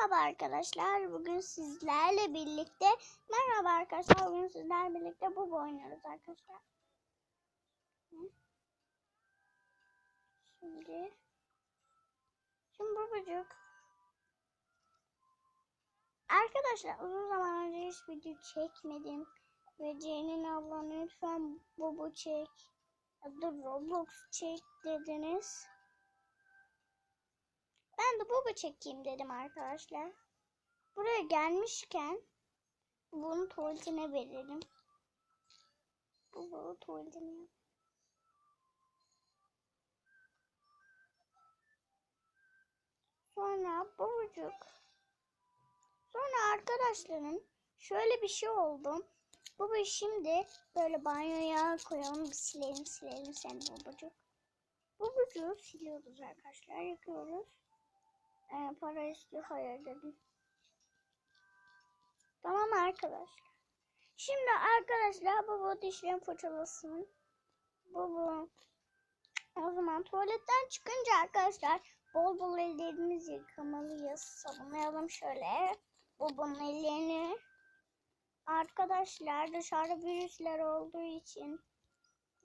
Merhaba arkadaşlar. Bugün sizlerle birlikte Merhaba arkadaşlar. Bugün sizlerle birlikte bu oynuyoruz arkadaşlar. Şimdi Şimdi babacık Arkadaşlar uzun zaman önce hiç video çekmedim. Ve Ceylin abla lütfen Bobo çek. Da Roblox çek dediniz. Ben de Bobo çekeyim dedim arkadaşlar. Buraya gelmişken bunu tuvaletine verelim. Bobo tuvaletine. Sonra babacık. Sonra arkadaşlarım şöyle bir şey oldu. Baba şimdi böyle banyoya koyalım bir silelim silelim seni babacık. Babacığı siliyoruz arkadaşlar yıkıyoruz. Ee, para istiyor hayır dedim. Tamam arkadaşlar. Şimdi arkadaşlar baba dişlerini fırçalasın. Baba o zaman tuvaletten çıkınca arkadaşlar bol bol ellerimizi yıkamalıyız. Sabunlayalım şöyle. Babanın ellerini. Arkadaşlar dışarıda virüsler olduğu için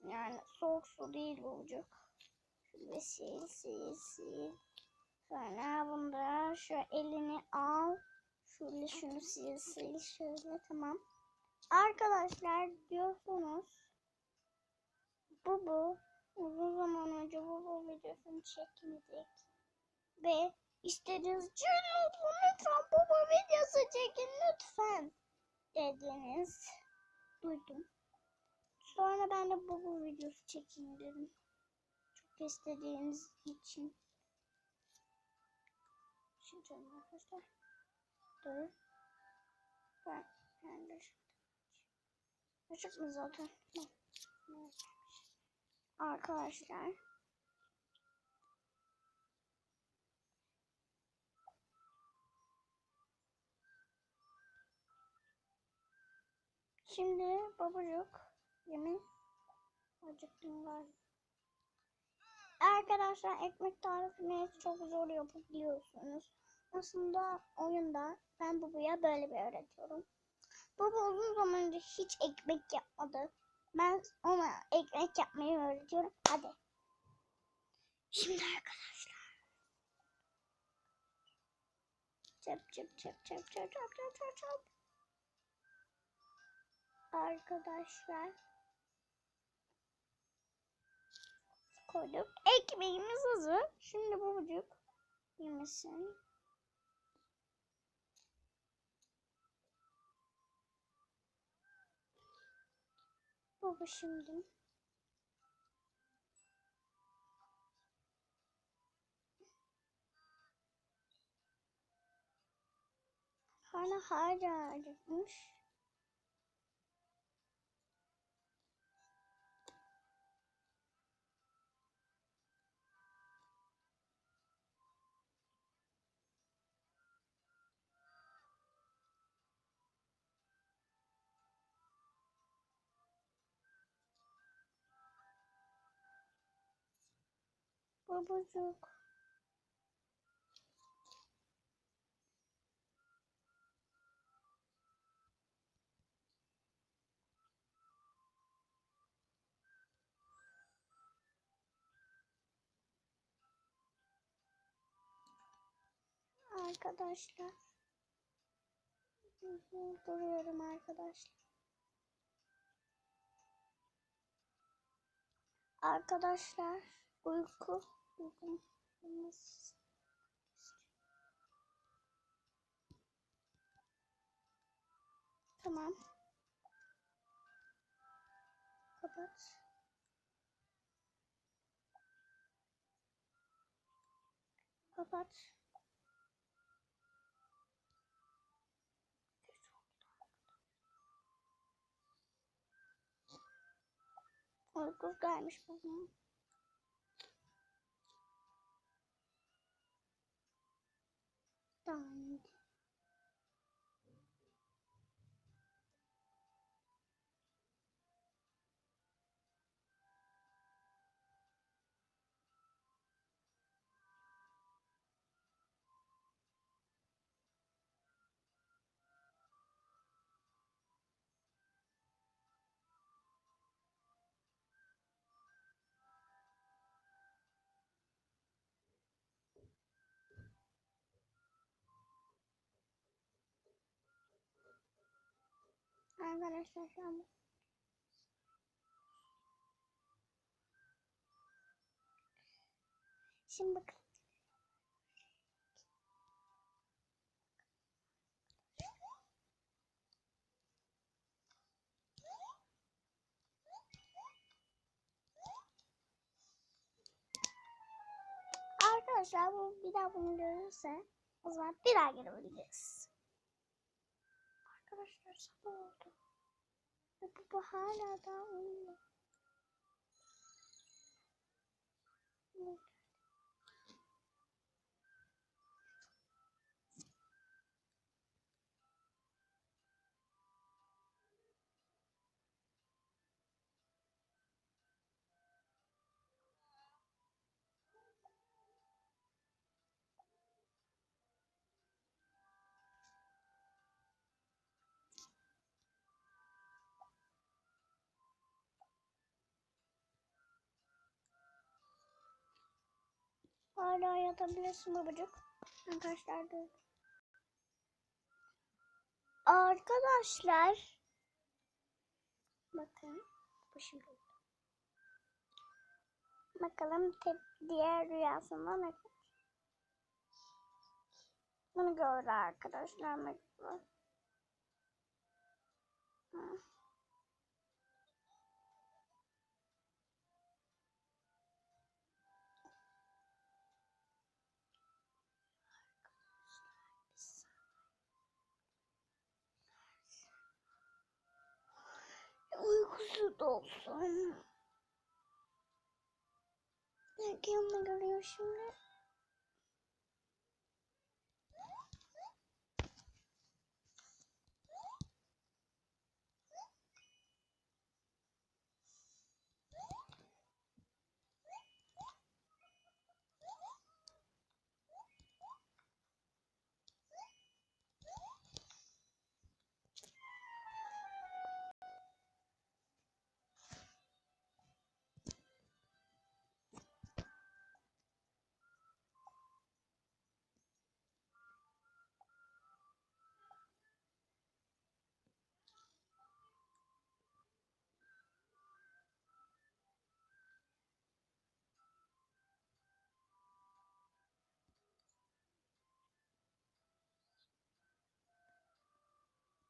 yani soğuk su değil olacak. Şöyle sil sil sil. Sonra bunda şu elini al. Şöyle şunu sil sil şöyle tamam. Arkadaşlar diyorsunuz bu bu uzun zaman önce bu bu videosunu çekmedik. Ve istediğiniz için lütfen bu bu videosu çekin lütfen dediniz. Duydum. Sonra ben de bu bu videosu çekeyim dedim. Çok istediğiniz için. Şimdi canım arkadaşlar. Dur. Ben de Açık mı zaten? Arkadaşlar. Şimdi babacık yemin acıktım galiba. Arkadaşlar ekmek tarifini çok zor yapabiliyorsunuz. Aslında oyunda ben Bubu'ya böyle bir öğretiyorum. Bubu uzun zamandır hiç ekmek yapmadı. Ben ona ekmek yapmayı öğretiyorum. Hadi. Şimdi arkadaşlar. Çöp çöp çöp çöp çöp çöp çöp çöp. Arkadaşlar. Koyduk. Ekmeğimiz hazır. Şimdi babacık yemesin. Baba şimdi. Karnı hala acıkmış. Babacık. Arkadaşlar. Duruyorum arkadaşlar. Arkadaşlar uyku Tamam. Kapat. Kapat. Uyku gelmiş bugün. Tamam. Arkadaşlar şu an. Şimdi bakın. Arkadaşlar bu bir daha bunu görürse o zaman bir daha gelebiliriz. Arkadaşlar sabah oldu. Ve bu hala daha uyuyor. Hala yatabilirsin babacık. Arkadaşlar dur. Arkadaşlar. Bakın. Bu şimdi. Bakalım diğer rüyasında ne Bunu gördü arkadaşlar. Mecbur. Hı. Uykusu dolsun. Belki yanına geliyor şimdi.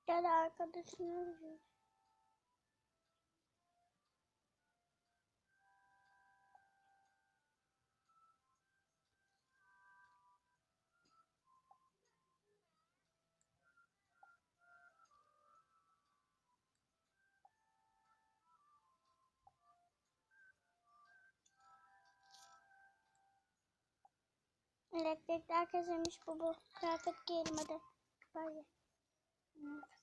Gel arkadaşını arıyor. Elektrikler kesilmiş bu bu. Kıyafet hadi. Bari. Evet.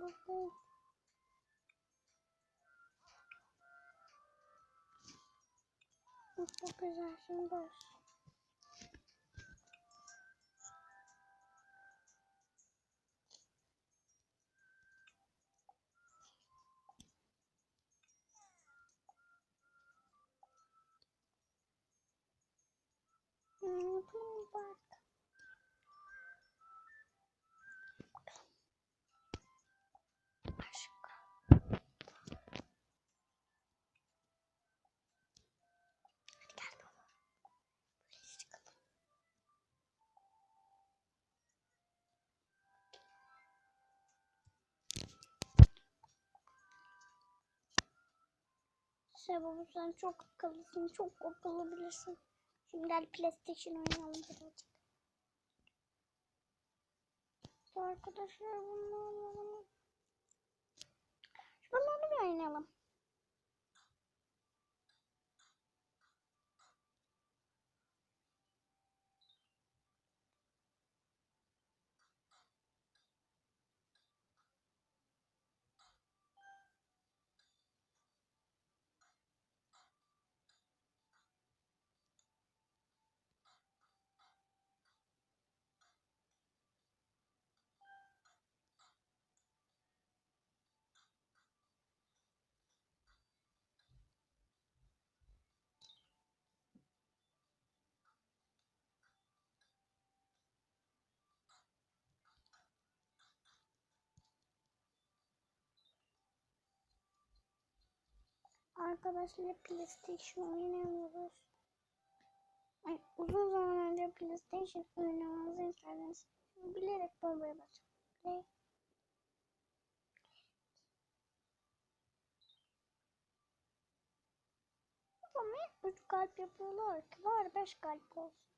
Bakın. Çok güzel şimdi. Hmm, Şey sen çok akıllısın, çok akıllı bilirsin. Şimdi gel PlayStation oynayalım birazcık. Arkadaşlar bunu oynayalım. Bir oynayalım. Arkadaşlarla PlayStation oynamıyoruz. Ay, uzun zaman önce PlayStation oynamamızı istediniz. Bilerek bombaya basıyorum. Play. Ama 3 kalp yapıyorlar ki var 5 kalp olsun.